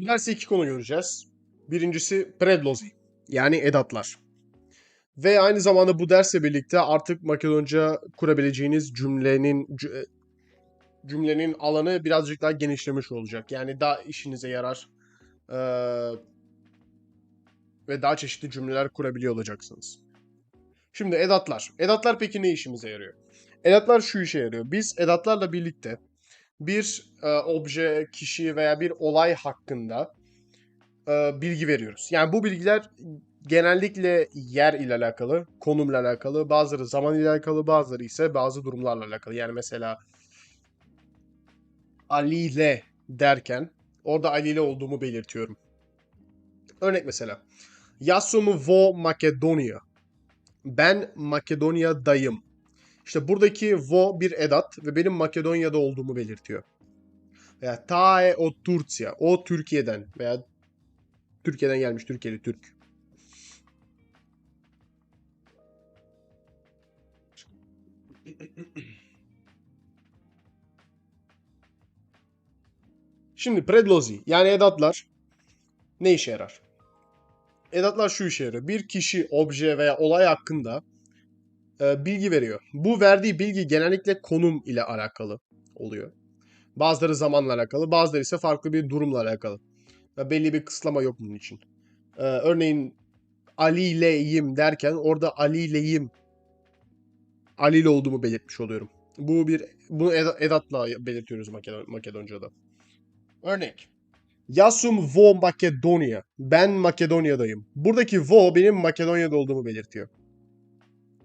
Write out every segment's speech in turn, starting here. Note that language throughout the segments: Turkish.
Bu derste iki konu göreceğiz. Birincisi predlozi yani edatlar. Ve aynı zamanda bu dersle birlikte artık Makedonca kurabileceğiniz cümlenin cü- cümlenin alanı birazcık daha genişlemiş olacak. Yani daha işinize yarar eee, ve daha çeşitli cümleler kurabiliyor olacaksınız. Şimdi edatlar. Edatlar peki ne işimize yarıyor? Edatlar şu işe yarıyor. Biz edatlarla birlikte bir e, obje, kişi veya bir olay hakkında e, bilgi veriyoruz. Yani bu bilgiler genellikle yer ile alakalı, konumla alakalı, bazıları zaman ile alakalı, bazıları ise bazı durumlarla alakalı. Yani mesela Ali ile derken orada Ali ile olduğumu belirtiyorum. Örnek mesela. Yasumu vo Makedonya. Ben Makedonya'dayım. İşte buradaki vo bir edat ve benim Makedonya'da olduğumu belirtiyor. Veya tae o Turция. O Türkiye'den veya Türkiye'den gelmiş Türkiye'li Türk. Şimdi predlozi yani edatlar ne işe yarar? Edatlar şu işe yarıyor. Bir kişi, obje veya olay hakkında e, bilgi veriyor. Bu verdiği bilgi genellikle konum ile alakalı oluyor. Bazıları zamanla alakalı, bazıları ise farklı bir durumla alakalı. Ya belli bir kısıtlama yok bunun için. E, örneğin Ali ileyim derken orada Ali ileyim Ali ile olduğumu belirtmiş oluyorum. Bu bir bunu eda- edatla belirtiyoruz Makedon, Makedonca'da. Örnek. Yasum vo Makedonya. Ben Makedonya'dayım. Buradaki vo benim Makedonya'da olduğumu belirtiyor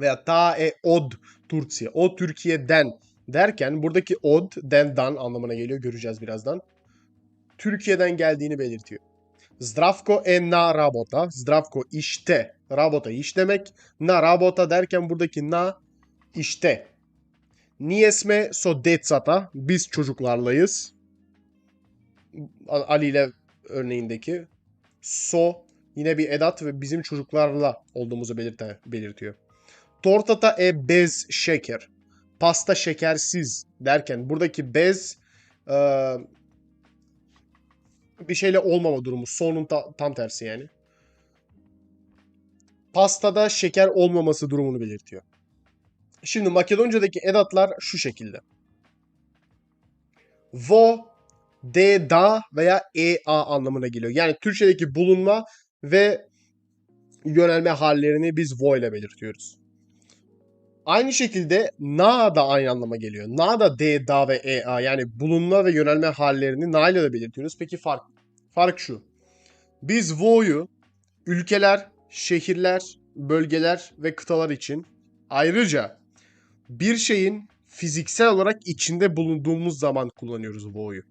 veya ta e od Türkiye, o Türkiye'den derken buradaki od den dan anlamına geliyor göreceğiz birazdan. Türkiye'den geldiğini belirtiyor. Zdravko e na rabota. Zdravko işte. Rabota iş demek. Na rabota derken buradaki na işte. Niyesme so detsata. Biz çocuklarlayız. Ali ile örneğindeki. So yine bir edat ve bizim çocuklarla olduğumuzu belirte, belirtiyor. Tortata e bez şeker. Pasta şekersiz derken buradaki bez e, bir şeyle olmama durumu. Sonun ta- tam tersi yani. Pastada şeker olmaması durumunu belirtiyor. Şimdi Makedonca'daki edatlar şu şekilde. Vo, de, da veya e, a anlamına geliyor. Yani Türkçedeki bulunma ve yönelme hallerini biz vo ile belirtiyoruz. Aynı şekilde na da aynı anlama geliyor. Na da d, da ve e, a yani bulunma ve yönelme hallerini na ile de belirtiyoruz. Peki fark? Fark şu. Biz vo'yu ülkeler, şehirler, bölgeler ve kıtalar için ayrıca bir şeyin fiziksel olarak içinde bulunduğumuz zaman kullanıyoruz vo'yu.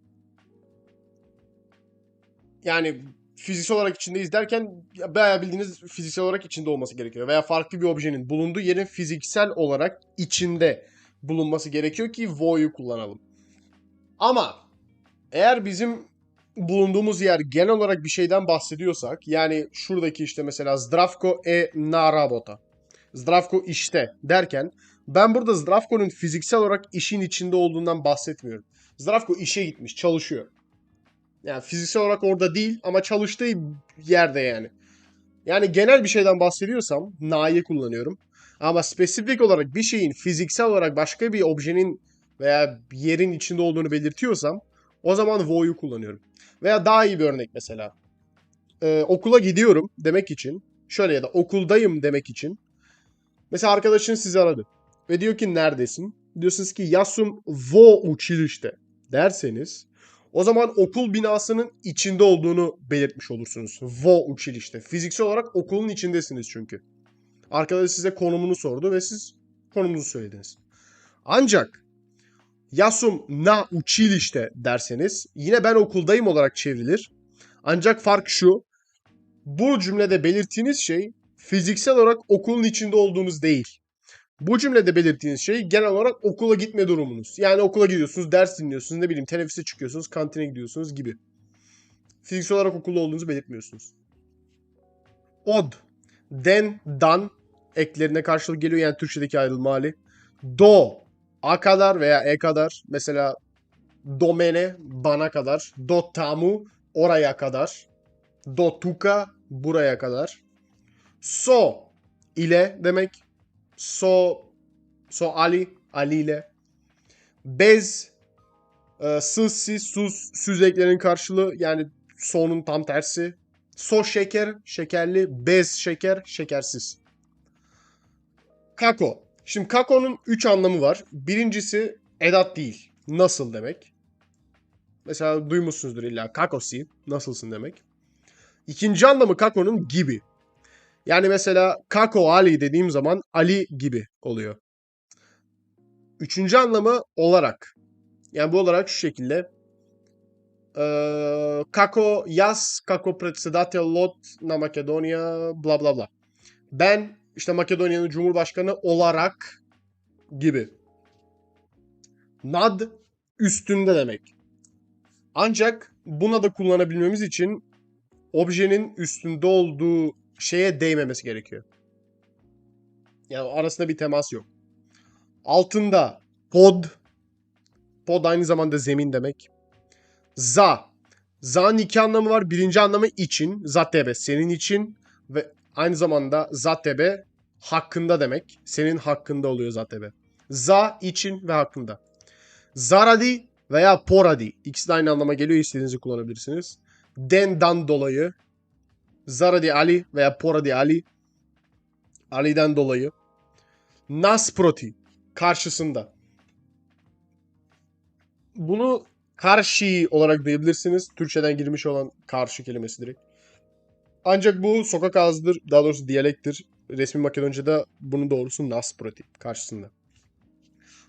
Yani fiziksel olarak içindeyiz derken bayağı bildiğiniz fiziksel olarak içinde olması gerekiyor. Veya farklı bir objenin bulunduğu yerin fiziksel olarak içinde bulunması gerekiyor ki vo'yu kullanalım. Ama eğer bizim bulunduğumuz yer genel olarak bir şeyden bahsediyorsak yani şuradaki işte mesela Zdravko e na rabota. Zdravko işte derken ben burada Zdravko'nun fiziksel olarak işin içinde olduğundan bahsetmiyorum. Zdravko işe gitmiş, çalışıyor. Yani fiziksel olarak orada değil ama çalıştığı yerde yani. Yani genel bir şeyden bahsediyorsam na'yı kullanıyorum. Ama spesifik olarak bir şeyin fiziksel olarak başka bir objenin veya yerin içinde olduğunu belirtiyorsam o zaman vo'yu kullanıyorum. Veya daha iyi bir örnek mesela. Ee, okula gidiyorum demek için. Şöyle ya da okuldayım demek için. Mesela arkadaşın sizi aradı. Ve diyor ki neredesin? Diyorsunuz ki yasum vo uçilişte derseniz o zaman okul binasının içinde olduğunu belirtmiş olursunuz. Vo uçilişte. Fiziksel olarak okulun içindesiniz çünkü. Arkadaş size konumunu sordu ve siz konumunuzu söylediniz. Ancak Yasum na uçilişte derseniz yine ben okuldayım olarak çevrilir. Ancak fark şu. Bu cümlede belirttiğiniz şey fiziksel olarak okulun içinde olduğunuz değil. Bu cümlede belirttiğiniz şey genel olarak okula gitme durumunuz. Yani okula gidiyorsunuz, ders dinliyorsunuz, ne bileyim teneffüse çıkıyorsunuz, kantine gidiyorsunuz gibi. Fiziksel olarak okulda olduğunuzu belirtmiyorsunuz. Od, den, dan eklerine karşılık geliyor yani Türkçedeki ayrılma hali. Do, a kadar veya e kadar. Mesela domene, bana kadar. Do tamu, oraya kadar. Do tuka buraya kadar. So ile demek. So so Ali Ali ile. Bez e, sı si sus süzeklerin karşılığı yani sonun tam tersi. So şeker şekerli, bez şeker şekersiz. Kako. Şimdi kako'nun 3 anlamı var. Birincisi edat değil. Nasıl demek. Mesela duymuşsunuzdur illa kakosi. Nasılsın demek. İkinci anlamı kako'nun gibi. Yani mesela kako Ali dediğim zaman Ali gibi oluyor. Üçüncü anlamı olarak. Yani bu olarak şu şekilde. Ee, kako yaz, kako председател lot na Makedonya bla bla bla. Ben işte Makedonya'nın Cumhurbaşkanı olarak gibi. Nad üstünde demek. Ancak buna da kullanabilmemiz için objenin üstünde olduğu şeye değmemesi gerekiyor. Yani arasında bir temas yok. Altında pod. Pod aynı zamanda zemin demek. Za. Za'nın iki anlamı var. Birinci anlamı için. Zatebe senin için. Ve aynı zamanda zatebe hakkında demek. Senin hakkında oluyor zatebe. Za için ve hakkında. Zaradi veya poradi. İkisi de aynı anlama geliyor. İstediğinizi kullanabilirsiniz. Den'dan dolayı. Zaradi Ali veya poradi Ali. Ali'den dolayı. Nasproti. Karşısında. Bunu karşı olarak duyabilirsiniz. Türkçeden girmiş olan karşı kelimesi direkt. Ancak bu sokak ağzıdır. Daha doğrusu diyalektir. Resmi Makedonca'da bunun doğrusu nasproti. Karşısında.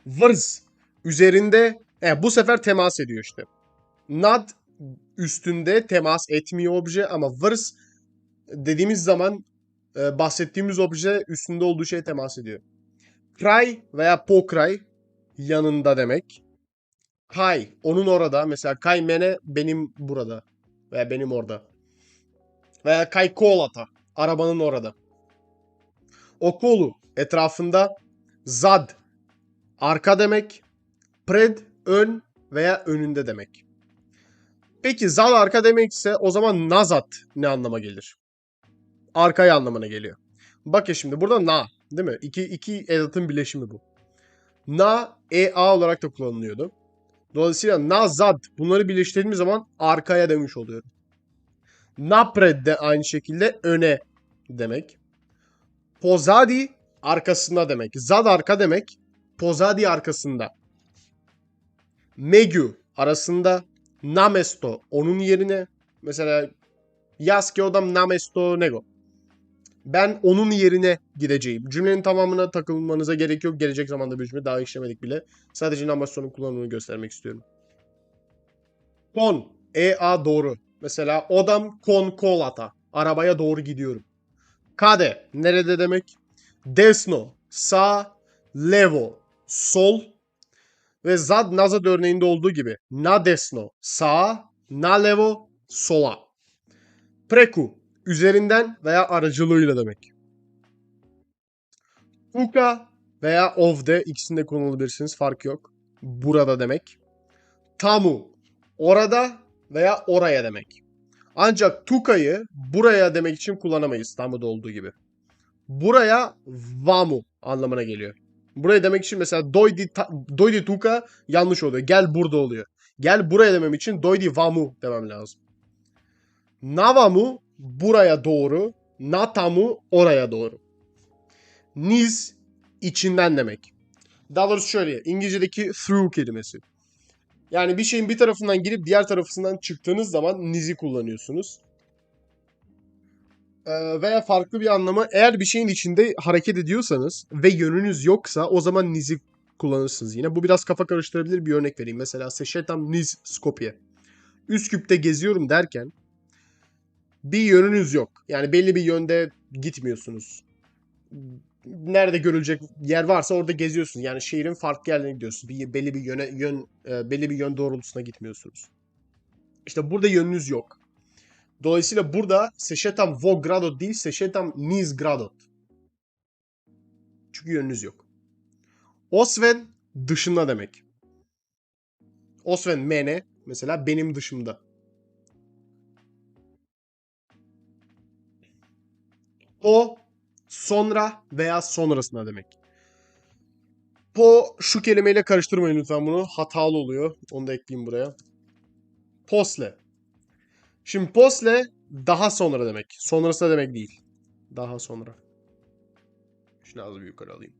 Vırz. Üzerinde e, bu sefer temas ediyor işte. Nad üstünde temas etmiyor obje ama vırs dediğimiz zaman e, bahsettiğimiz obje üstünde olduğu şey temas ediyor. Kray veya pokray yanında demek. Kay onun orada. Mesela kay mene benim burada veya benim orada. Veya kay kolata arabanın orada. Okolu etrafında zad arka demek. Pred ön veya önünde demek. Peki zal arka demekse o zaman nazat ne anlama gelir? Arkaya anlamına geliyor. Bak ya şimdi burada na değil mi? İki, iki edatın birleşimi bu. Na, e, a olarak da kullanılıyordu. Dolayısıyla nazad bunları birleştirdiğimiz zaman arkaya demiş oluyorum. Napred de aynı şekilde öne demek. Pozadi arkasında demek. Zad arka demek. Pozadi arkasında. Megu arasında. Namesto onun yerine. Mesela yaz ki odam namesto nego. Ben onun yerine gideceğim. Cümlenin tamamına takılmanıza gerek yok. Gelecek zamanda bir cümle daha işlemedik bile. Sadece Nameston'un kullanımını göstermek istiyorum. Kon. E-A doğru. Mesela odam kon kolata. Arabaya doğru gidiyorum. Kade. Nerede demek? Desno. Sağ. Levo. Sol. Ve zad nazad örneğinde olduğu gibi. Na desno. Sağ. Na levo. Sola. Preku üzerinden veya aracılığıyla demek. Uka veya ovde ikisinde kullanabilirsiniz fark yok. Burada demek. Tamu orada veya oraya demek. Ancak tuka'yı buraya demek için kullanamayız tamuda olduğu gibi. Buraya vamu anlamına geliyor. Buraya demek için mesela doydi, ta, doydi tuka yanlış oluyor. Gel burada oluyor. Gel buraya demem için doydi vamu demem lazım. Navamu buraya doğru, natamu oraya doğru. Niz içinden demek. Daha doğrusu şöyle, İngilizce'deki through kelimesi. Yani bir şeyin bir tarafından girip diğer tarafından çıktığınız zaman nizi kullanıyorsunuz. Ee, veya farklı bir anlamı eğer bir şeyin içinde hareket ediyorsanız ve yönünüz yoksa o zaman nizi kullanırsınız yine. Bu biraz kafa karıştırabilir bir örnek vereyim. Mesela Seşetam Niz Skopje. Üsküp'te geziyorum derken bir yönünüz yok. Yani belli bir yönde gitmiyorsunuz. Nerede görülecek yer varsa orada geziyorsunuz. Yani şehrin farklı yerlerine gidiyorsunuz. Bir, belli bir yöne, yön e, belli bir yön doğrultusuna gitmiyorsunuz. İşte burada yönünüz yok. Dolayısıyla burada seşetam vogradot değil seşetam nizgradot. Çünkü yönünüz yok. Osven dışında demek. Osven mene mesela benim dışımda. Po sonra veya sonrasında demek. Po şu kelimeyle karıştırmayın lütfen bunu. Hatalı oluyor. Onu da ekleyeyim buraya. Posle. Şimdi posle daha sonra demek. Sonrasında demek değil. Daha sonra. Şunu az bir yukarı alayım.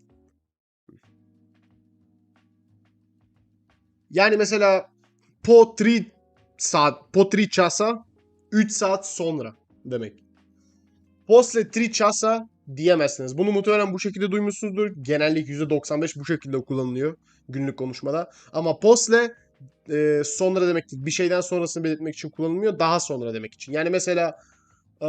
Yani mesela po tri saat, po tri çasa 3 saat sonra demek. Posle tri çasa diyemezsiniz. Bunu muhtemelen bu şekilde duymuşsunuzdur. Genellik %95 bu şekilde kullanılıyor günlük konuşmada. Ama posle e, sonra demektir. Bir şeyden sonrasını belirtmek için kullanılmıyor. Daha sonra demek için. Yani mesela e,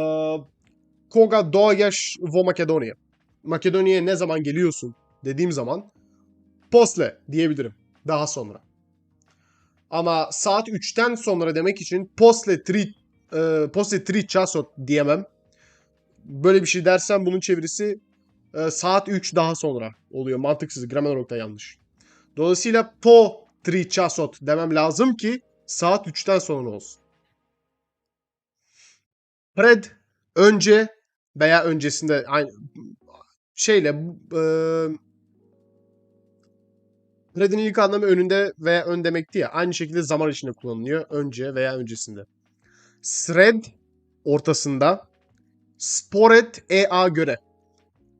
Koga dojaš vo Makedonya. Makedonya'ya ne zaman geliyorsun dediğim zaman posle diyebilirim. Daha sonra. Ama saat 3'ten sonra demek için posle tri e, posle tri časot diyemem. Böyle bir şey dersen bunun çevirisi e, saat 3 daha sonra oluyor. Mantıksız. Gramer olarak da yanlış. Dolayısıyla po tri časot demem lazım ki saat 3'ten sonra olsun. Pred önce veya öncesinde aynı şeyle e, Pred'in ilk anlamı önünde veya ön demekti ya. Aynı şekilde zaman içinde kullanılıyor. Önce veya öncesinde. Sred ortasında. Spored EA göre.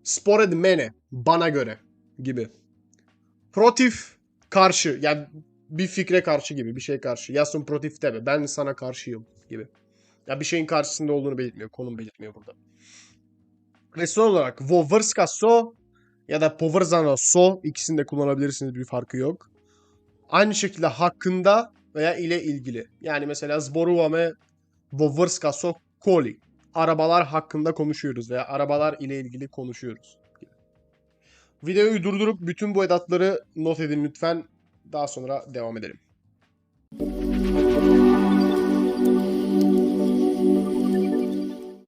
Spored mene bana göre gibi. Protif karşı yani bir fikre karşı gibi bir şey karşı. Yasun protif deme ben sana karşıyım gibi. Ya bir şeyin karşısında olduğunu belirtmiyor. Konum belirtmiyor burada. Ve son olarak vo vrska so ya da povrzano so ikisini de kullanabilirsiniz bir farkı yok. Aynı şekilde hakkında veya ile ilgili. Yani mesela zboruvame vo vrska so koli. Arabalar hakkında konuşuyoruz veya arabalar ile ilgili konuşuyoruz. Videoyu durdurup bütün bu edatları not edin lütfen. Daha sonra devam edelim.